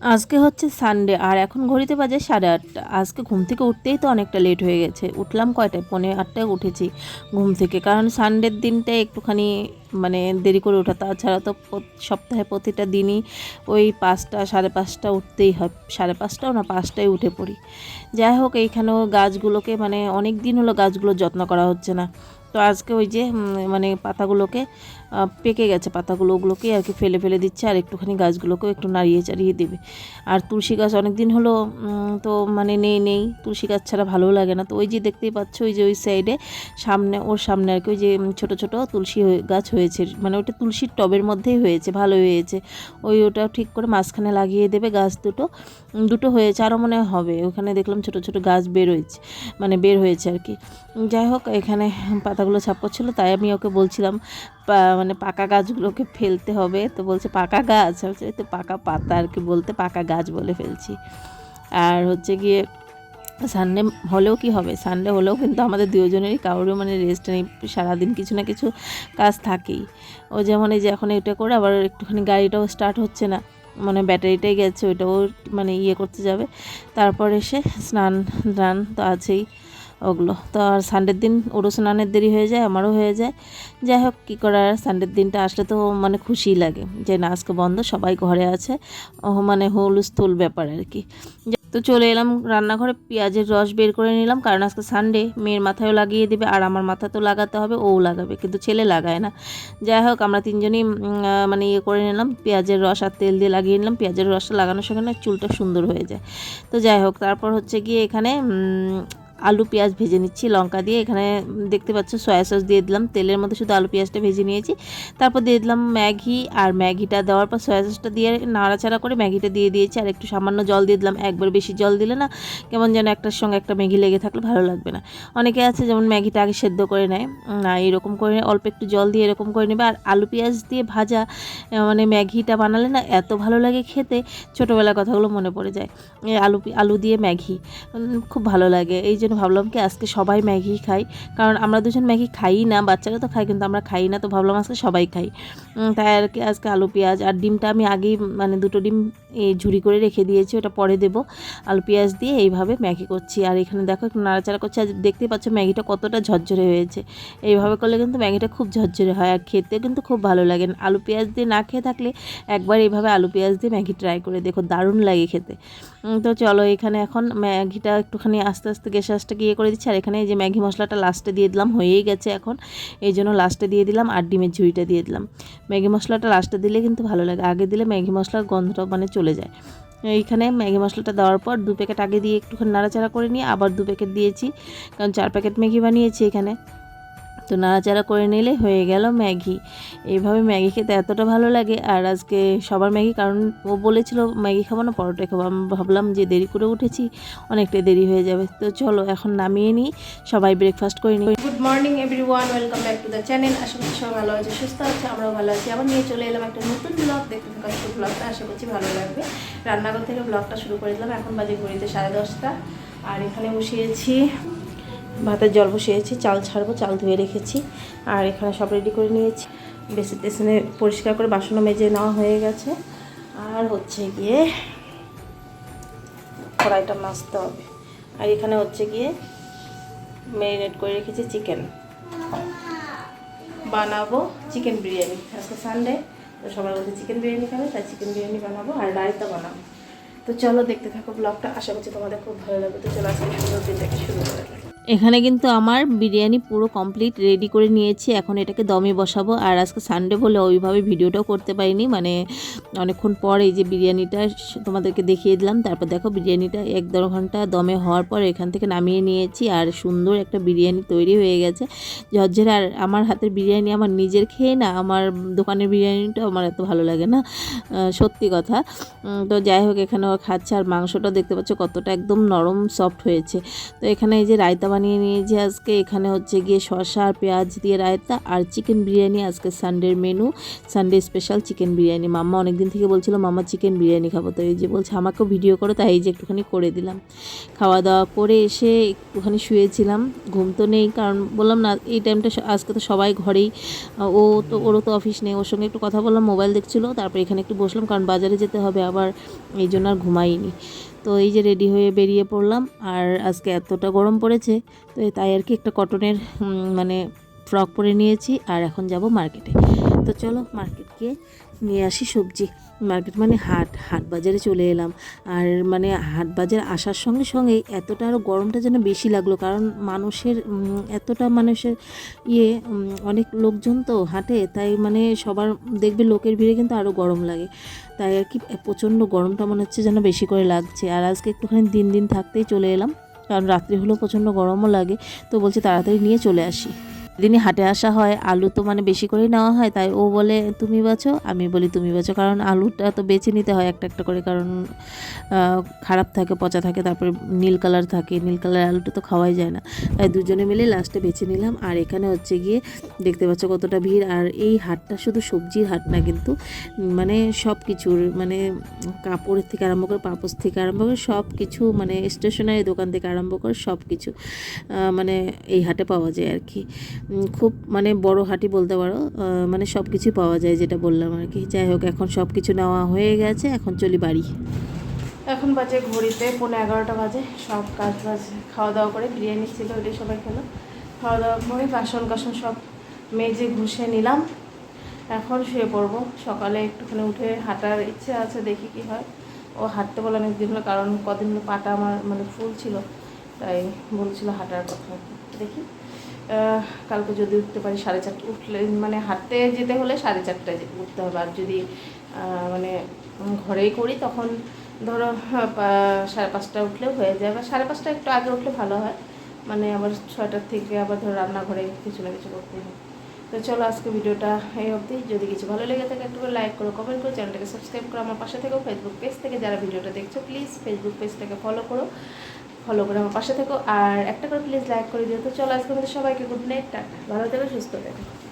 আজকে হচ্ছে সানডে আর এখন ঘড়িতে বাজে সাড়ে আটটা। আজকে ঘুম থেকে উঠতেই তো অনেকটা লেট হয়ে গেছে। উঠলাম কয়টায়? পৌনে আটটায় উঠেছি ঘুম থেকে। কারণ সানডের দিনটা একটুখানি মানে দেরি করে ওঠা। তাছাড়া তো সপ্তাহে প্রতিটা দিনই ওই পাঁচটা, সাড়ে পাঁচটা উঠতেই হয়। সাড়ে পাঁচটাও না, পাঁচটায় উঠে পড়ি। যাই হোক, এইখানেও গাছগুলোকে মানে অনেক দিন হলো গাছগুলোর যত্ন করা হচ্ছে না। তো আজকে ওই যে মানে পাতাগুলোকে পেকে গেছে পাতাগুলো ওগুলোকে আর কি ফেলে ফেলে দিচ্ছে আর একটুখানি গাছগুলোকেও একটু নাড়িয়ে চাড়িয়ে দেবে। আর তুলসী গাছ অনেক দিন হলো তো মানে নেই নেই। তুলসী গাছ ছাড়া ভালোও লাগে না। তো ওই যে দেখতেই পাচ্ছ, ওই যে ওই সাইডে সামনে, ওর সামনে আর কি ওই যে ছোট ছোট তুলসী গাছ হয়েছে। মানে ওটা তুলসীর টবের মধ্যেই হয়েছে ভালো হয়েছে। ওই ওটা ঠিক করে মাঝখানে লাগিয়ে দেবে গাছ দুটো। দুটো হয়েছে, আরও মনে হবে। ওখানে দেখলাম ছোট ছোট গাছ বের হয়েছে মানে বের হয়েছে আর কি। যাই হোক, এখানে পাতাগুলো ছাপ করছিল তাই আমি ওকে বলছিলাম মানে পাকা গাছগুলোকে ফেলতে হবে। তো বলছে, পাকা গাছ? "এই তো পাকা পাতা আর কি বলতে পাকা গাছ বলে ফেলছি। আর হচ্ছে গিয়ে, সানডে হলেও কি হবে? সানডে হলেও কিন্তু আমাদের দুজনেরই কারোরও মানে রেস্ট নেই। সারাদিন কিছু না কিছু কাজ থাকেই। ও যেমন এই যে এখন এটা করে আবার একটুখানি গাড়িটাও স্টার্ট হচ্ছে না। মানে ব্যাটারিটাই গেছে, ওইটাও মানে ইয়ে করতে যাবে। তারপর এসে স্নান টান তো আছেই। ওগুলো। তো আর সানডের দিন ওরও স্নানের দেরি হয়ে যায়, আমারও হয়ে যায়। যাই হোক, কী করার সানডের দিনটা আসলে তো মানে খুশি লাগে। যে না, আজকে বন্ধ, সবাই ঘরে আছে। ও মানে হুলস্থুল ব্যাপার আর কি। তো চলে এলাম রান্নাঘরে, পেঁয়াজের রস বের করে নিলাম, কারণ আজকে সানডে মেয়ের মাথায়ও লাগিয়ে দেবে, আর আমার মাথা তো লাগাতে হবে ও লাগাবে, কিন্তু ছেলে লাগায় না। যাই হোক, আমরা তিনজনই মানে ইয়ে করে নিলাম, পেঁয়াজের রস আর তেল দিয়ে লাগিয়ে নিলাম। পেঁয়াজের রসটা লাগানোর সঙ্গে না, চুলটা সুন্দর হয়ে যায়। তো যাই হোক, তারপর হচ্ছে গিয়ে এখানে আলু, পেঁয়াজ ভেজে নিচ্ছি, লঙ্কা দিয়ে। এখানে দেখতে পাচ্ছ, সয়া সস দিয়ে দিলাম। তেলের মধ্যে শুধু আলু, পেঁয়াজটা ভেজে নিয়েছি। তারপর দিয়ে দিলাম ম্যাগি আর ম্যাগিটা দেওয়ার পর সয়া সসটা দিয়ে নাড়াচাড়া করে ম্যাগিটা দিয়ে দিয়েছি। আর একটু সামান্য জল দিয়ে দিলাম। একবার বেশি জল দিলে না কেমন যেন একটার সঙ্গে একটা ম্যাগি লেগে থাকলে ভালো লাগবে না। অনেকে আছে যেমন ম্যাগিটা আগে সেদ্ধ করে নেয়, না এরকম করে অল্প একটু জল দিয়ে এরকম করে নেবে। আর আলু, পেঁয়াজ দিয়ে ভাজা মানে ম্যাগিটা বানালে না এত ভালো লাগে খেতে, ছোটোবেলার কথাগুলো মনে পড়ে যায়। আলু আলু দিয়ে ম্যাগি খুব ভালো লাগে। এই জন্য ভাবলাম কি আজকে সবাই ম্যাগি খাই। কারণ আমরা দুজন ম্যাগি খাই না, বাচ্চারা তো খায়, কিন্তু আমরা খাই না, তো ভাবলাম আজকে সবাই খাই। তাই আর কি আজকে আলু, পেঁয়াজ আর ডিমটা আমি আগেই মানে দুটো ডিম ঝুরি করে রেখে দিয়েছি, ওটা পরে দেবো। আলু, পেঁয়াজ দিয়ে এইভাবে ম্যাগি করছি। আর এখানে দেখো, একটু নাড়াচাড়া করছি, আর দেখতেই পাচ্ছ ম্যাগিটা কতটা ঝরঝরে হয়েছে। এইভাবে করলে কিন্তু ম্যাগিটা খুব ঝরঝরে হয়, আর খেতে কিন্তু খুব ভালো লাগে আলু, পেঁয়াজ দিয়ে না খেয়ে থাকলে একবার এইভাবে আলু, পেঁয়াজ দিয়ে ম্যাগি ট্রাই করে দেখো, দারুণ লাগে খেতে। তো চলো, এখানে এখন ম্যাগিটা একটুখানি আস্তে আস্তে গ্যাস আস্তে গিয়ে করে দিচ্ছি। আর এখানে এই যে ম্যাগি মশলাটা লাস্টে দিয়ে দিলাম, হয়েই গেছে এখন। এই জন্য লাস্টে দিয়ে দিলাম আর ডিমের ঝুড়িটা দিয়ে দিলাম। ম্যাগি মশলাটা লাস্টে দিলে কিন্তু ভালো লাগে, আগে দিলে ম্যাগি মশলার গন্ধটা মানে চলে যায়। এইখানে ম্যাগি মশলাটা দেওয়ার পর দু প্যাকেট আগে দিয়ে একটুখানি নাড়াচাড়া করে নিয়ে আবার দু প্যাকেট দিয়েছি, কারণ চার প্যাকেট ম্যাগি বানিয়েছি এখানে। তো নাড়াচাড়া করে নিলে হয়ে গেল ম্যাগি। এইভাবে ম্যাগি খেতে এতটা ভালো লাগে। আর আজকে সবার ম্যাগি, কারণ ও বলেছিল ম্যাগি খাব না, পরোটা খাব। আমি ভাবলাম যে দেরি করে উঠেছি অনেকটাই দেরি হয়ে যাবে। তো চলো এখন নামিয়ে নিই, সবাই ব্রেকফাস্ট করে নিই। Good morning everyone welcome back to the channel আশা করছি সবাই ভালো আছে, সুস্থ আছে, আমরাও ভালো আছি। আবার নিয়ে চলে এলাম একটা নতুন ব্লগ দেখতে থাকা ব্লগটা আশা করছি ভালো লাগবে। রান্নাঘর থেকে ব্লগটা শুরু করে দিলাম। এখন বাজে ঘড়িতে সাড়ে দশটা। আর এখানে বসিয়েছি ভাতের জল বসিয়েছি, চাল ছাড়বো, চাল ধুয়ে রেখেছি, আর এখানে সব রেডি করে নিয়েছি। বেসি টেসিনে পরিষ্কার করে বাসনও মেজে নেওয়া হয়ে গেছে। আর হচ্ছে গিয়ে কড়াইটা মাছতে হবে। আর এখানে হচ্ছে গিয়ে ম্যারিনেট করে রেখেছি চিকেন বানাবো চিকেন বিরিয়ানি। আজকে সানডে তো সবার বলছে চিকেন বিরিয়ানি খাবে, তাই চিকেন বিরিয়ানি বানাবো আর রায়তা বানাবো। তো চলো দেখতে থাকো ব্লগটা আশা করছি তোমাদের খুব ভালো লাগবে। তো চলো আজকে সুন্দর দিন থেকে শুরু করে। এখানে কিন্তু আমার বিরিয়ানি পুরো কমপ্লিট রেডি করে নিয়েছি। এখন এটাকে দমে বসাবো। আর আজকে সানডে বলে ওইভাবে ভিডিওটাও করতে পারিনি। মানে অনেকক্ষণ পর এই যে বিরিয়ানিটা তোমাদেরকে দেখিয়ে দিলাম। তারপর দেখো বিরিয়ানিটা এক দেড় ঘণ্টা দমে হওয়ার পর এখান থেকে নামিয়ে নিয়েছি। আর সুন্দর একটা বিরিয়ানি তৈরি হয়ে গেছে। ঝরঝরে আর আমার হাতের বিরিয়ানি আমার নিজের খেয়ে না, আমার দোকানের বিরিয়ানিটা আমার এত ভালো লাগে না সত্যি কথা। তো যাই হোক, এখানে খাচ্ছে। আর মাংসটা দেখতে পাচ্ছ কতটা একদম নরম সফট হয়েছে। তো এখানে এই যে রায়তা বানিয়ে নিয়েছি আজকে। এখানে হচ্ছে গিয়ে শসা আর পেঁয়াজ দিয়ে রায়তা আর চিকেন বিরিয়ানি। আজকে সানডের menu Sunday special chicken biryani. মাম্মা অনেকদিন থেকে বলছিল, মাম্মা, চিকেন বিরিয়ানি খাব। তো এই যে বলছে, আমাকেও ভিডিও করো। তাই এই যে একটুখানি করে দিলাম। খাওয়া দাওয়া করে এসে একটুখানি শুয়েছিলাম। ঘুম তো নেই, কারণ বললাম না, এই টাইমটা আজকে তো সবাই ঘরেই। ও তো, ওরও তো অফিস নেই, ওর সঙ্গে একটু কথা বললাম মোবাইল দেখছিলো। তারপর এখানে একটু বসলাম, কারণ বাজারে যেতে হবে, আবার এই জন্য আর ঘুমাইনি। তো এই যে রেডি হয়ে বেরিয়ে পড়লাম। আর আজকে এতটা গরম পড়েছে, তো তাই আর কি একটা কটনের মানে ফ্রক পরে নিয়েছি। আর এখন যাব মার্কেটে তো চলো মার্কেট গিয়ে নিয়ে আসি সবজি। মার্কেট মানে হাট হাট বাজারে চলে এলাম। আর মানে হাট বাজার আসার সঙ্গে সঙ্গেই এতটা আরও গরমটা যেন বেশি লাগল, কারণ মানুষের এতটা মানুষের ইয়ে অনেক লোকজন তো হাটে, তাই মানে সবার দেখবে লোকের ভিড়ে কিন্তু আরও গরম লাগে। তাই আর কি, প্রচণ্ড গরমটা মনে হচ্ছে যেন বেশি করে লাগছে। আর আজকে একটুখানি দিন দিন থাকতেই চলে এলাম, কারণ রাত্রি হলেও প্রচণ্ড গরমও লাগে। তো বলছে তাড়াতাড়ি নিয়ে চলে আসি। দিনই হাটে আসা হয়, আলু তো মানে বেশি করেই নেওয়া হয়, তাই ও বলে, তুমি বাছো আমি বলি, তুমি বাছো কারণ আলুটা তো বেছে নিতে হয় একটা একটা করে, কারণ খারাপ থাকে, পচা থাকে, তারপরে নীল কালার থাকে, নীল কালার আলুটা তো খাওয়াই যায় না। তাই দুজনে মিলে লাস্টে বেছে নিলাম। আর এখানে হচ্ছে গিয়ে দেখতে পাচ্ছ কতটা ভিড়। আর এই হাটটা শুধু সবজির হাট না কিন্তু মানে সব কিছুর মানে কাপড়ের থেকে আরম্ভ করে পাপোস থেকে আরম্ভ করে সব কিছু মানে স্টেশনারি দোকান থেকে আরম্ভ করে সব কিছু মানে এই হাটে পাওয়া যায় আর কি। খুব মানে বড় হাটই বলতে পারো মানে সব কিছুই পাওয়া যায় যেটা বললাম আর কি। যাই হোক, এখন সব কিছু নেওয়া হয়ে গেছে, এখন চলি বাড়ি। এখন বাজে ঘড়িতে পনেরো এগারোটা বাজে, সব কাজ বাজ খাওয়া দাওয়া করে বিরিয়ানি ছিল ওটাই সবাই খেলো। খাওয়া দাওয়া করে বাসন কাসন সব মেজে ঘুষে নিলাম। এখন শুয়ে পড়ব। সকালে একটুখানি উঠে হাঁটার ইচ্ছে আছে, দেখি কি হয়। ও হাঁটতে বলে অনেক দিন হলো, কারণ কদিন পাটা আমার মানে ফুল ছিল, তাই বলছিল হাঁটার কথা দেখি। কালকে যদি উঠতে পারি সাড়ে চারটে উঠলে মানে হাঁটতে যেতে হলে সাড়ে চারটায় উঠতে হবে। আর যদি মানে ঘরেই করি তখন ধরো হ্যাঁ, সাড়ে পাঁচটা উঠলেও হয়ে যায়। বা সাড়ে পাঁচটা একটু আগে উঠলে ভালো হয়। মানে আবার ছয়টার থেকে আবার ধরো রান্নাঘরে কিছু না কিছু করতে হয়। তো চলো আজকে ভিডিওটা এই অবধি। যদি কিছু ভালো লেগে থাকে একটু লাইক করো কমেন্ট করো চ্যানেলটাকে সাবস্ক্রাইব করো। আমার পাশে থেকেও ফেসবুক পেজ থেকে যারা ভিডিওটা দেখছ প্লিজ ফেসবুক পেজটাকে ফলো করো। ফলো করে আমার পাশে থেকো। আর একটা করে প্লিজ লাইক করে দিও। তো চলো আজকে আমাদের সবাইকে গুড নাইট টাটা। ভালো থেকো, সুস্থ থেকো।